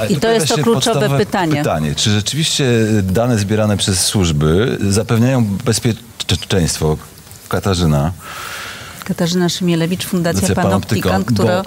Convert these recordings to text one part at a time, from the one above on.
Ale I to jest to kluczowe pytanie. pytanie. Czy rzeczywiście dane zbierane przez służby zapewniają bezpieczeństwo? Katarzyna. Katarzyna Szymielewicz, Fundacja Fundacja Panoptikan, Panoptykon, która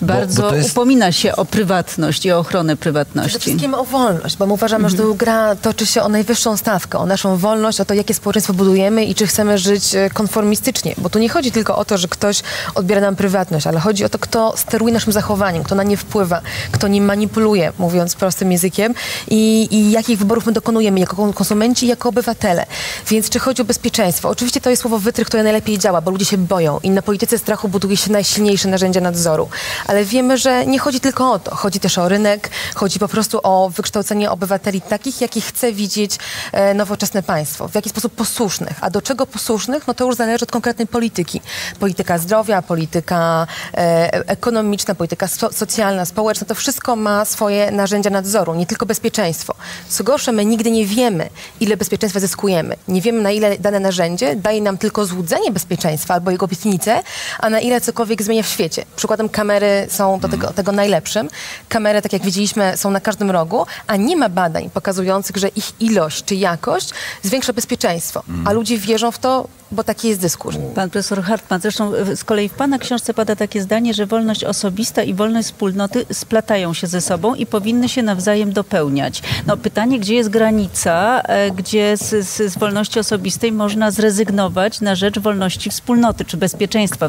bo- bardzo bo jest- upomina się o prywatność i o ochronę Przede prywatności. wszystkim o wolność, bo my uważamy, że tu gra toczy się o najwyższą stawkę, o naszą wolność, o to, jakie społeczeństwo budujemy i czy chcemy żyć e, konformistycznie. Bo tu nie chodzi tylko o to, że ktoś odbiera nam prywatność, ale chodzi o to, kto steruje naszym zachowaniem, kto na nie wpływa, kto nim manipuluje, mówiąc prostym językiem, i, i jakich wyborów my dokonujemy jako konsumenci jako obywatele. Więc czy chodzi o bezpieczeństwo? Oczywiście to jest słowo wytrych, które najlepiej działa, bo ludzie się boją i na polityce strachu buduje się najsilniejsze narzędzia nadzoru. Ale wiemy, że nie chodzi tylko o to. Chodzi też o rynek, chodzi po prostu o wykształcenie obywateli takich, jakich chce widzieć e, nowoczesne państwo. W jaki sposób posłusznych. A do czego posłusznych? No to już zależy od konkretnej polityki. Polityka zdrowia, polityka e, ekonomiczna, polityka so, socjalna, społeczna. To wszystko ma swoje narzędzia nadzoru, nie tylko bezpieczeństwo. Co gorsze, my nigdy nie wiemy, ile bezpieczeństwa zyskujemy. Nie wiemy, na ile dane narzędzie daje nam tylko złudzenie bezpieczeństwa albo jego obietnicę, a na ile cokolwiek zmienia w świecie. Przykładem kamery są do tego, tego najlepszym. Kamery, tak jak widzieliśmy, są na każdym rogu, a nie ma badań pokazujących, że ich ilość czy jakość zwiększa bezpieczeństwo. A ludzie wierzą w to, bo taki jest dyskurs. Pan profesor Hartman, zresztą e, z kolei w pana książce pada takie zdanie, że wolność osobista i wolność wspólnoty splatają się ze sobą i powinny się nawzajem dopełniać. No pytanie, gdzie jest granica, e, gdzie z, z, z wolności osobistej można zrezygnować na rzecz wolności wspólnoty, czy bezpieczeństwa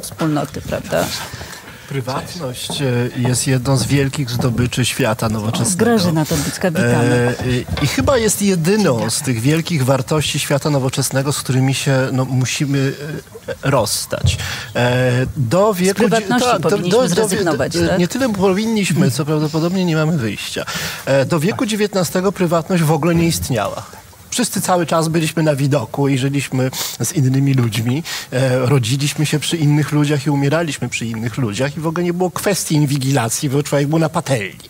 wspólnoty, prawda? Prywatność e, jest jedną z wielkich zdobyczy świata nowoczesnego. Grażyna Dąbricka, witamy. E, e, I chyba jest jedyną z tych wielkich wartości świata nowoczesnego, z którymi się no, musimy e, rozstać. E, Do wieku... prywatności tak, do- powinniśmy do- do- zrezygnować, e, tak? Nie tyle powinniśmy, co prawdopodobnie nie mamy wyjścia. E, Do wieku XIX prywatność w ogóle nie istniała. Wszyscy cały czas byliśmy na widoku i żyliśmy z innymi ludźmi. E, rodziliśmy się przy innych ludziach i umieraliśmy przy innych ludziach i w ogóle nie było kwestii inwigilacji, bo człowiek był na patelni.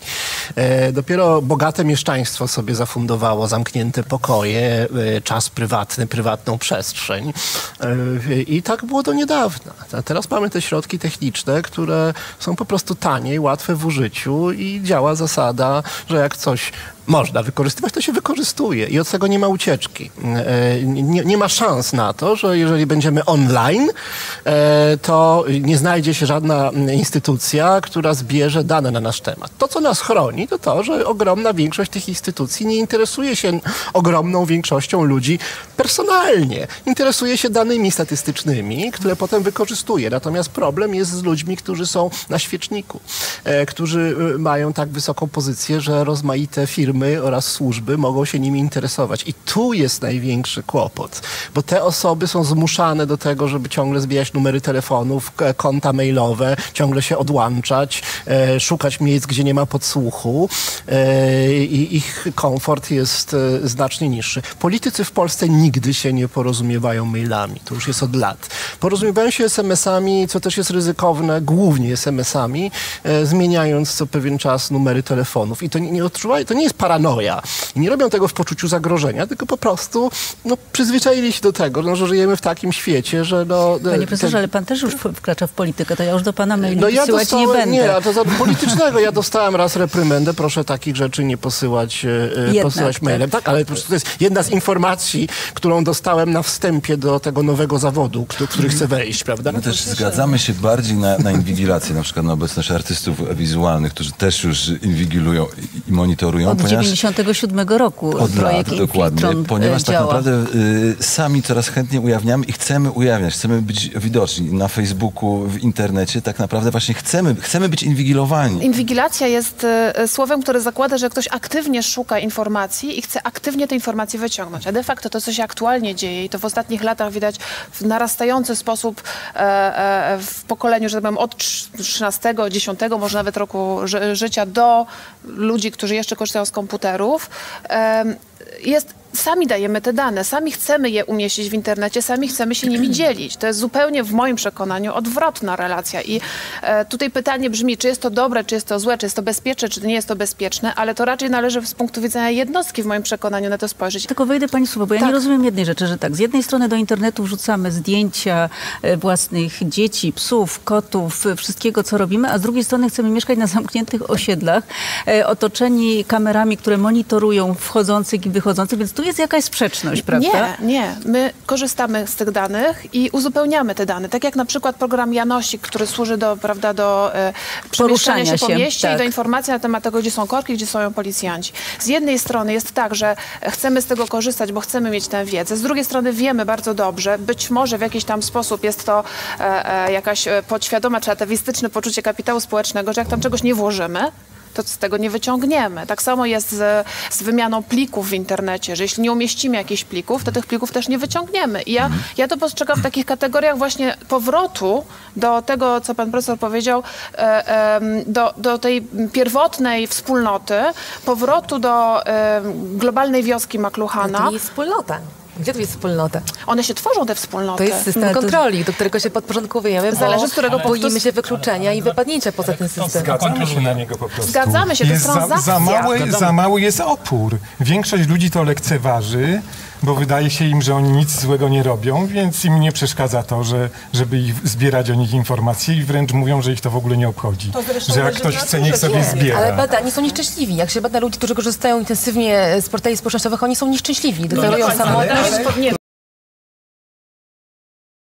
E, dopiero bogate mieszczaństwo sobie zafundowało zamknięte pokoje, e, czas prywatny, prywatną przestrzeń. E, I tak było do niedawna. A teraz mamy te środki techniczne, które są po prostu tanie i łatwe w użyciu i działa zasada, że jak coś można wykorzystywać, to się wykorzystuje i od tego nie ma ucieczki. E, Nie, nie ma szans na to, że jeżeli będziemy online, e, to nie znajdzie się żadna instytucja, która zbierze dane na nasz temat. To, co nas chroni, to to, że ogromna większość tych instytucji nie interesuje się ogromną większością ludzi personalnie. Interesuje się danymi statystycznymi, które potem wykorzystuje. Natomiast problem jest z ludźmi, którzy są na świeczniku, e, którzy mają tak wysoką pozycję, że rozmaite firmy oraz służby mogą się nimi interesować. I tu jest największy kłopot, bo te osoby są zmuszane do tego, żeby ciągle zbierać numery telefonów, konta mailowe, ciągle się odłączać, e, szukać miejsc, gdzie nie ma podsłuchu e, i ich komfort jest e, znacznie niższy. Politycy w Polsce nigdy się nie porozumiewają mailami. To już jest od lat. Porozumiewają się SMS-ami, co też jest ryzykowne, głównie SMS-ami, e, zmieniając co pewien czas numery telefonów. I to nie, nie odczuwają, to nie jest paranoja. I nie robią tego w poczuciu zagrożenia, tylko po prostu no, przyzwyczaili się do tego, no, że żyjemy w takim świecie, że no... Panie e, profesorze, ale pan też już wkracza w politykę, to ja już do pana maili no ja wysyłać nie dostałem, będę. nie, a to za politycznego. Ja dostałem raz reprymendę, proszę takich rzeczy nie posyłać, e, e, Jednak, posyłać tak. mailem. Tak, ale po prostu to jest jedna z informacji, którą dostałem na wstępie do tego nowego zawodu, który chcę wejść, prawda? My też zgadzamy się bardziej na, na inwigilację, na przykład na obecność artystów wizualnych, którzy też już inwigilują i- monitorują, Od ponieważ 97 roku od projekt lat, dokładnie, e, ponieważ tak działa. naprawdę y, sami coraz chętniej ujawniamy i chcemy ujawniać, chcemy być widoczni na Facebooku, w internecie, tak naprawdę właśnie chcemy, chcemy być inwigilowani. Inwigilacja jest e, słowem, które zakłada, że ktoś aktywnie szuka informacji i chce aktywnie te informacje wyciągnąć. A de facto to, co się aktualnie dzieje i to w ostatnich latach widać w narastający sposób e, e, w pokoleniu, że tak powiem, od trz- 13, 10, może nawet roku ży- życia do ludzi, którzy jeszcze korzystają z komputerów. jest, sami dajemy te dane, sami chcemy je umieścić w internecie, sami chcemy się nimi dzielić. To jest zupełnie w moim przekonaniu odwrotna relacja. I e, tutaj pytanie brzmi, czy jest to dobre, czy jest to złe, czy jest to bezpieczne, czy nie jest to bezpieczne, ale to raczej należy z punktu widzenia jednostki w moim przekonaniu na to spojrzeć. Tylko wejdę Pani słowo, bo ja Tak. nie rozumiem jednej rzeczy, że tak, z jednej strony do internetu wrzucamy zdjęcia e, własnych dzieci, psów, kotów, e, wszystkiego, co robimy, a z drugiej strony chcemy mieszkać na zamkniętych osiedlach, e, otoczeni kamerami, które monitorują wchodzących i wychodzących, więc tu jest jakaś sprzeczność, prawda? Nie, nie. My korzystamy z tych danych i uzupełniamy te dane. Tak jak na przykład program Janosik, który służy do, prawda, do e, przemieszczania Poruszania się po się, mieście i tak. do informacji na temat tego, gdzie są korki, gdzie są policjanci. Z jednej strony jest tak, że chcemy z tego korzystać, bo chcemy mieć tę wiedzę. Z drugiej strony wiemy bardzo dobrze, być może w jakiś tam sposób jest to e, e, jakaś e, podświadome czy atawistyczne poczucie kapitału społecznego, że jak tam czegoś nie włożymy, to z tego nie wyciągniemy. Tak samo jest z, z wymianą plików w internecie, że jeśli nie umieścimy jakichś plików, to tych plików też nie wyciągniemy. I ja, ja to postrzegam w takich kategoriach właśnie powrotu do tego, co pan profesor powiedział, e, do, do tej pierwotnej wspólnoty, powrotu do globalnej wioski To McLuhana. nie jest wspólnota. Gdzie tu jest wspólnota? One się tworzą, te wspólnoty. To jest system No kontroli, do którego się podporządkowujemy, bo Zależy, z którego boimy się wykluczenia i wypadnięcia poza ten system. Zgadzamy się na niego po prostu. Zgadzamy się, to jest za, za, mały, za mały jest opór. Większość ludzi to lekceważy, bo wydaje się im, że oni nic złego nie robią, więc im nie przeszkadza to, że, żeby ich, zbierać o nich informacje i wręcz mówią, że ich to w ogóle nie obchodzi. Że jak ktoś chce, niech sobie zbiera. Ale badani są nieszczęśliwi. Jak się bada ludzi, którzy korzystają intensywnie z portali społecznościowych, oni są nieszczęśliwi. Deklarują końca. samotność. Ale- ale- nie,